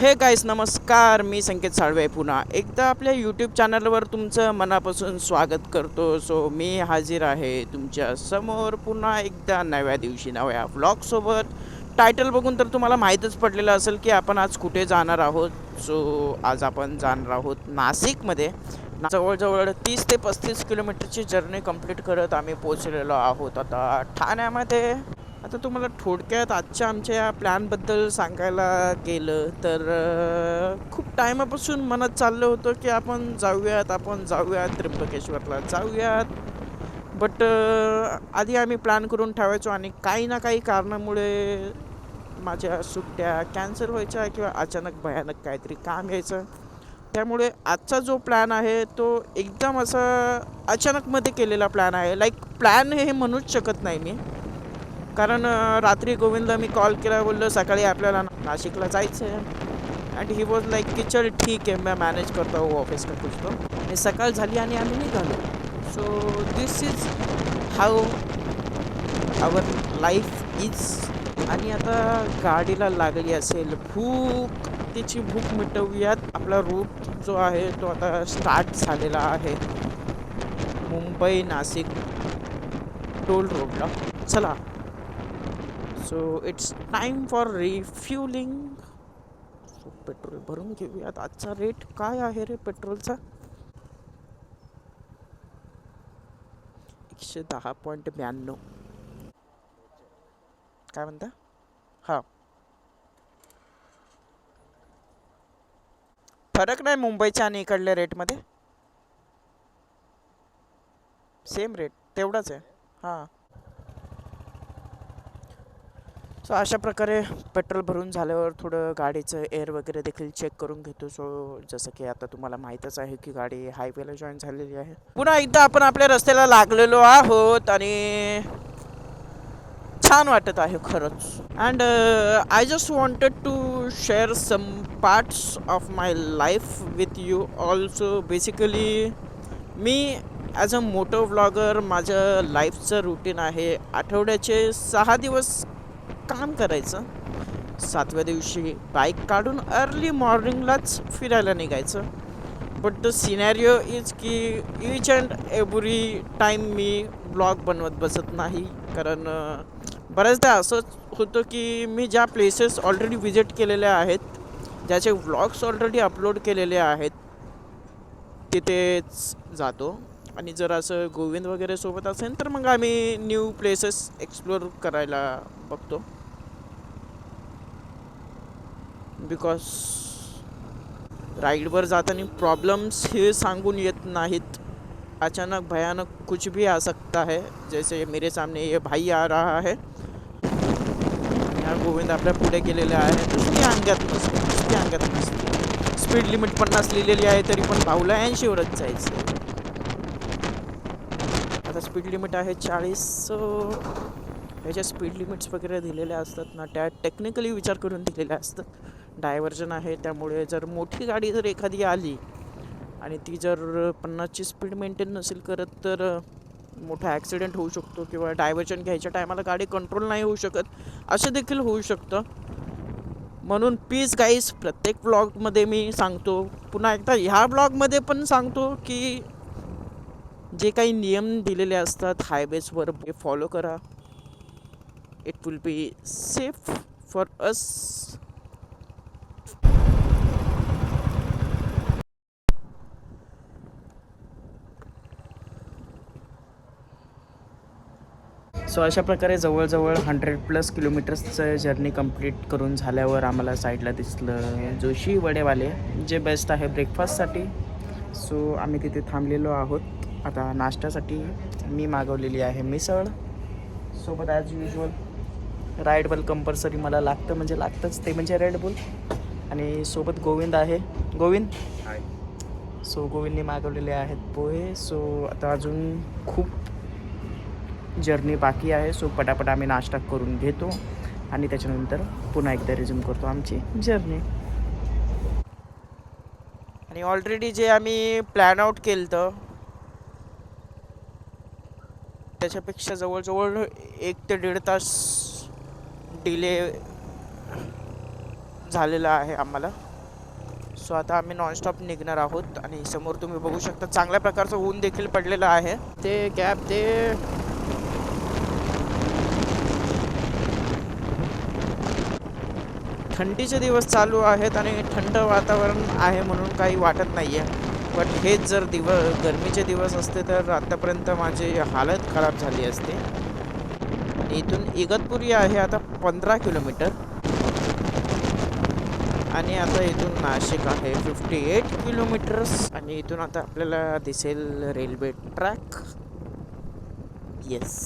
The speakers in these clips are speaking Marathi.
हे गाईस नमस्कार मी संकेत साळवे पुन्हा. एकदा आपल्या यूट्यूब चॅनलवर तुमचं मनापासून स्वागत करतो. सो मी हाजीर आहे तुमच्यासमोर पुन्हा एकदा नव्या दिवशी नव्या ब्लॉगसोबत टायटल बघून तर तुम्हाला माहीतच पडलेलं असेल की आपण आज कुठे जाणार आहोत. सो आज आपण जाणार आहोत नाशिकमध्ये. ना- जवळजवळ तीस ते पस्तीस किलोमीटरची जर्नी कंप्लीट करत आम्ही पोचलेलो आहोत आता ठाण्यामध्ये. आता तुम्हाला थोडक्यात आजच्या आमच्या या प्लॅनबद्दल सांगायला गेलं तर खूप टायमापासून मनात चाललं होतं की आपण जाऊयात आपण जाऊयात त्र्यंबकेश्वरला जाऊयात. बट आधी आम्ही प्लॅन करून ठेवायचो आणि काही ना काही कारणामुळे माझ्या सुट्ट्या कॅन्सल व्हायच्या किंवा अचानक भयानक काहीतरी काम यायचं. त्यामुळे आजचा जो प्लॅन आहे तो एकदम असा अचानकमध्ये केलेला प्लॅन आहे. लाईक प्लॅन हे म्हणूच शकत नाही मी. कारण रात्री गोविंदला मी कॉल केला बोललो सकाळी आपल्याला नाशिकला जायचं आहे अँड ही वॉज लाईक की चल ठीक आहे मी मॅनेज करतो हूँ ऑफिस का कुछ तो. आणि सकाळ झाली आणि आम्ही निघालो. So this is how our life is आणि आता गाडीला लागली असेल भूक तिची भूक मिटवूयात. आपला रूट जो आहे तो आता स्टार्ट झालेला आहे. मुंबई नाशिक टोल रोडला चला. So it's time for refuelling so petrol भरून घेऊयात. आजचा रेट काय आहे रे पेट्रोलचा एकशे दहा पॉईंट ब्याण्णव. काय म्हणता? हां. फरक नाही मुंबईच्या आणि इकडल्या रेटमध्ये सेम रेट तेवढाच आहे. हां. सो अशा प्रकारे पेट्रोल भरून झाल्यावर थोडं गाडीचं एअर वगैरे देखील चेक करून घेतो. सो जसं की आता तुम्हाला माहीतच आहे की गाडी हायवेला जॉईन झालेली आहे. पुन्हा एकदा आपण आपल्या रस्त्याला लागलेलो आहोत आणि छान वाटत आहे खरंच. And I just wanted to share some parts of my life with you also basically me as a moto vlogger माझं लाईफचं रुटीन आहे आठवड्याचे सहा दिवस काम करायचं. सातव्या दिवशी बाईक काढून अर्ली मॉर्निंगलाच फिरायला निघायचं. बट द सिनॅरिओ इज की इच अँड एव्हरी टाईम मी ब्लॉग बनवत बसत नाही. कारण बऱ्याचदा असंच होतं की मी ज्या प्लेसेस ऑलरेडी विजिट केलेल्या आहेत ज्याचे व्लॉग्स ऑलरेडी अपलोड केलेले आहेत तिथेच जातो. आणि जर असं गोविंद वगैरे सोबत असेल तर मग आम्ही न्यू प्लेसेस एक्सप्लोर करायला बघतो. बिकॉज राईडवर जाताना प्रॉब्लम्स हे सांगून येत नाहीत. अचानक भयानक कुछ भी आ सकता है. जैसे मेरे सामने ये भाई आ रहा है. या गोविंद आपल्या पुढे गेलेले आहे दुसरी अंगात नसते दुसरी अंगात नसते स्पीड लिमिट पन्नास लिहिलेली आहे तरी पण भाऊला ऐंशीवरच जायचं आता स्पीड लिमिट आहे चाळीस ह्याच्या स्पीड लिमिट्स वगैरे दिलेल्या असतात ना त्या टेक्निकली विचार करून दिलेल्या असतात. डायव्हर्जन आहे त्यामुळे जर मोठी गाडी जर एखादी आली आणि ती जर पन्नासची स्पीड मेंटेन नसेल करत तर मोठा ॲक्सिडेंट होऊ शकतो किंवा डायव्हर्जन घ्यायच्या टायमाला गाडी कंट्रोल नाही होऊ शकत असं देखील होऊ शकतं. म्हणून प्लीज गाईज प्रत्येक ब्लॉगमध्ये मी सांगतो पुन्हा एकदा ह्या ब्लॉगमध्ये पण सांगतो की जे काही नियम दिलेले असतात हायवेजवर ते फॉलो करा. It will be safe for us so अशा प्रकारे जवळजवळ हंड्रेड प्लस किलोमीटर्सचं जर्नी कंप्लीट करून झाल्यावर आम्हाला साईडला दिसलं जोशी वडेवाले जे बेस्ट आहे ब्रेकफास्टसाठी सो आम्ही तिथे थांबलेलो आहोत. आता नाश्त्यासाठी मी मागवलेली आहे मिसळ. सोबत ॲज युजल राईड बल कंपल्सरी मला लागतं म्हणजे लागतंच ते म्हणजे रेड बुल आणि सोबत गोविंद आहे. गोविंद? सो गोविंदने मागवलेले आहेत पोहे. सो आता अजून खूप जर्नी बाकी आहे. सो पटापट आम्ही नाश्ता करून घेतो. आणि त्याच्यानंतर पुन्हा एकदा रिझ्यूम करतो आमची जर्नी आणि ऑलरेडी जे आम्ही प्लॅन आउट केलं तर त्याच्यापेक्षा जवळजवळ एक ते दीड तास डिले झालेला आहे आम्हाला. सो आता आम्ही नॉनस्टॉप निघणार आहोत. आणि समोर तुम्ही बघू शकता चांगल्या प्रकारचं ऊन देखील पडलेलं आहे. ते कॅब ते थंडीचे दिवस चालू आहेत आणि थंड वातावरण आहे म्हणून काही वाटत नाही आहे. बट हेच जर दिव गरमीचे दिवस असते तर आत्तापर्यंत माझी हालत खराब झाली असते. आणि इथून इगतपुरी आहे आता पंधरा किलोमीटर. आणि आता इथून नाशिक आहे फिफ्टी एट किलोमीटर्स आणि इथून आता आपल्याला दिसेल रेल्वे ट्रॅक. येस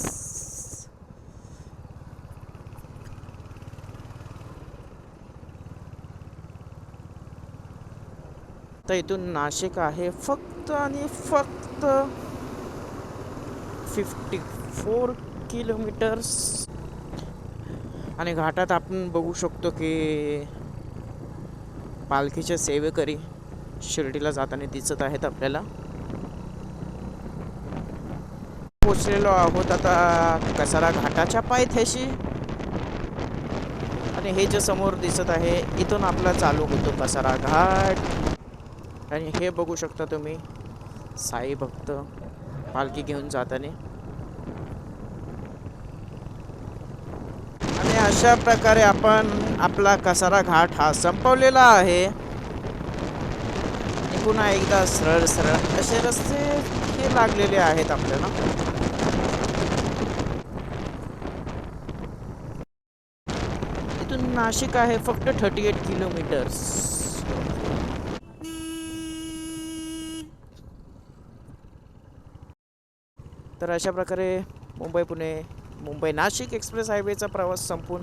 तर इथून नाशिक आहे. फक्त आणि फक्त फिफ्टी फोर किलोमीटर्स आणि घाटात आपण बघू शकतो की पालखीचे सेवेकरी शिर्डीला जाताना दिसत आहेत आपल्याला. पोचलेलो आहोत आता कसारा घाटाच्या पायथ्याशी. आणि हे जे समोर दिसत आहे इथून आपला चालू होतो कसारा घाट. आणि हे बघू शकता तुम्ही साई भक्त पालखी घेऊन जाताना. आणि अशा प्रकारे आपण आपला कसारा घाट हा संपवलेला आहे. पुन्हा एकदा सरळ सरळ असे रस्ते हे लागलेले आहेत आपल्याला. इथून नाशिक आहे फक्त थर्टी एट किलोमीटर्स तर अशा प्रकारे मुंबई पुणे मुंबई नाशिक एक्सप्रेस हायवेचा प्रवास संपून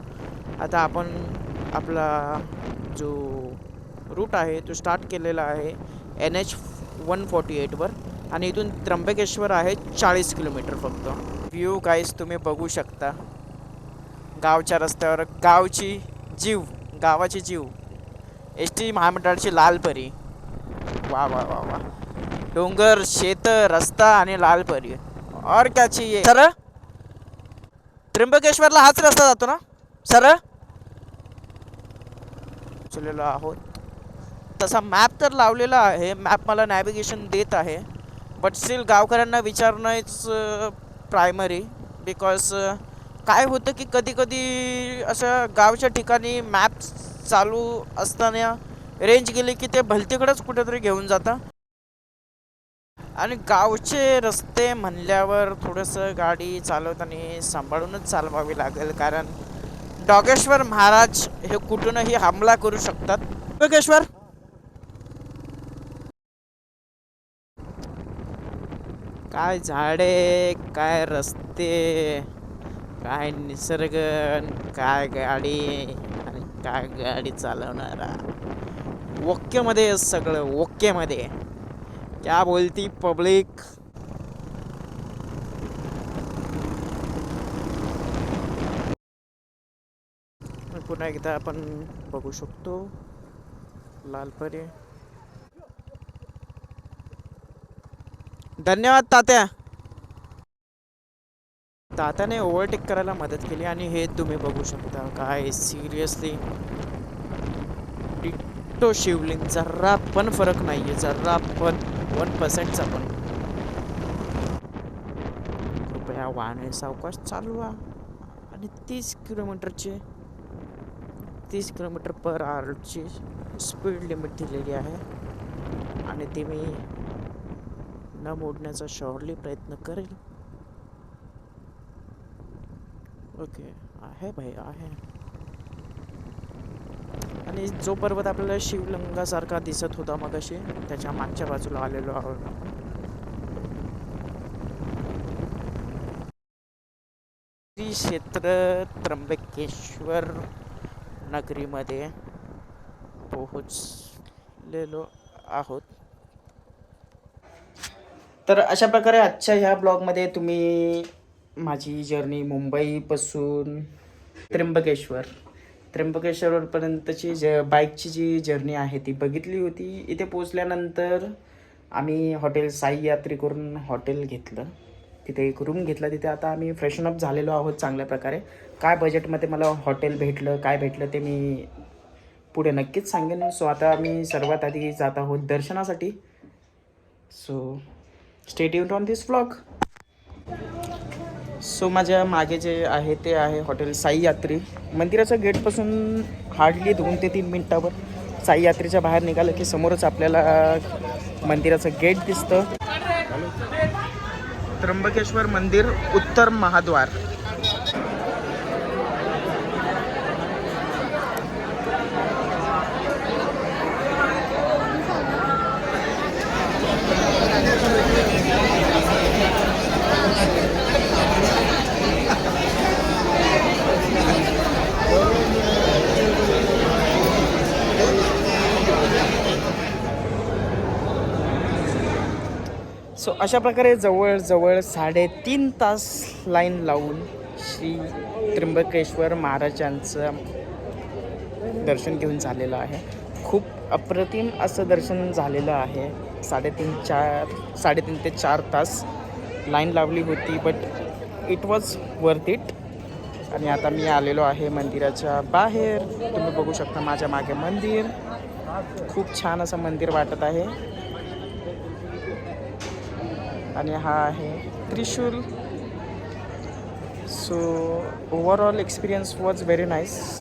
आता आपण आपला जो रूट आहे तो स्टार्ट केलेला आहे एन एच वन फॉर्टी एटवर आणि इथून त्र्यंबकेश्वर आहे चाळीस किलोमीटर फक्त. व्ह्यू गाईस तुम्ही बघू शकता. गावच्या रस्त्यावर गावची जीव गावाची जीव. एस टी महामंडळाची लालपरी. वा वा वा वा. डोंगर शेत रस्ता आणि लालपरी. और क्या चाहिए? सर? त्र्यंबकेश्वरला हाच रस्ता जातो ना? सर? चलेलो आहोत. तसा मॅप तर लावलेला आहे. मॅप मला नॅव्हिगेशन देत आहे. बट स्टील गावकऱ्यांना विचारणंच प्रायमरी बिकॉज काय होतं की कधी कधी असं गावच्या ठिकाणी मॅप चालू असताना रेंज गेली की ते भलतीकडेच कुठेतरी घेऊन जातं. आणि गावचे रस्ते म्हणल्यावर थोडंसं गाडी चालवताना सांभाळूनच चालवावी लागेल कारण डॉगेश्वर महाराज हे कुठूनही हमला करू शकतात. डोगेश्वर! काय झाडे काय रस्ते काय निसर्ग काय गाडी आणि काय गाडी चालवणारा. ओकेमध्ये सगळं ओकेमध्ये. क्या बोलती पब्लिक? पुन्हा एकदा आपण बघू शकतो. लालपरे धन्यवाद तात्या. तात्याने ओव्हरटेक करायला मदत केली आणि हे तुम्ही बघू शकता. काय सिरियसली डिट्टो शिवलिंग जरा पण फरक नाहीये. जरा पण वन पर्सेंटचा पण. कृपया वाहने सावकाश चालवा आणि तीस किलोमीटरचे तीस किलोमीटर पर आवरची स्पीड लिमिट दिलेली आहे. आणि ती मी न मोडण्याचा शॉर्टली प्रयत्न करेल. ओके आहे भाई आहे. आणि जो पर्वत आपल्याला शिवलिंगासारखा दिसत होता मगाशी त्याच्या मागच्या बाजूला आलेलो आहोत. श्री क्षेत्र त्र्यंबकेश्वर नगरीमध्ये पोहोचलेलो आहोत. तर अशा प्रकारे आजच्या ह्या ब्लॉगमध्ये तुम्ही माझी जर्नी मुंबईपासून त्र्यंबकेश्वर त्र्यंबकेश्वरपर्यंतची ज बाईकची जी जर्नी आहे ती बघितली होती. इथे पोचल्यानंतर आम्ही हॉटेल साई यात्री करून हॉटेल घेतलं. तिथे एक रूम घेतला. तिथे आता आम्ही फ्रेशन अप झालेलो आहोत चांगल्या प्रकारे. काय बजेटमध्ये मला हॉटेल भेटलं काय भेटलं ते मी पुढे नक्कीच सांगेन. सो आता आम्ही सर्वात आधी जात आहोत दर्शनासाठी. सो स्टेट युट ऑन दिस व्लॉग सो माझ्या मागे जे आहे ते आहे हॉटेल साई यात्री. मंदिराच्या गेटपासून हार्डली दोन ते तीन मिनटावर साई यात्रेच्या बाहेर निघालं की समोरच आपल्याला मंदिराचं गेट दिसतं. त्र्यंबकेश्वर मंदिर उत्तर महाद्वार. सो अशा प्रकारे जवळजवळ साडेतीन तास लाईन लावून श्री त्र्यंबकेश्वर महाराजांचं दर्शन घेऊन झालेलं आहे. खूप अप्रतिम असं दर्शन झालेलं आहे. साडेतीन चार साडेतीन ते चार तास लाईन लावली होती but it was worth it आणि आता मी आलेलो आहे मंदिराच्या बाहेर. तुम्ही बघू शकता माझ्या मागे मंदिर. खूप छान असं मंदिर वाटत आहे. आणि हा आहे त्रिशूल. So overall experience was very nice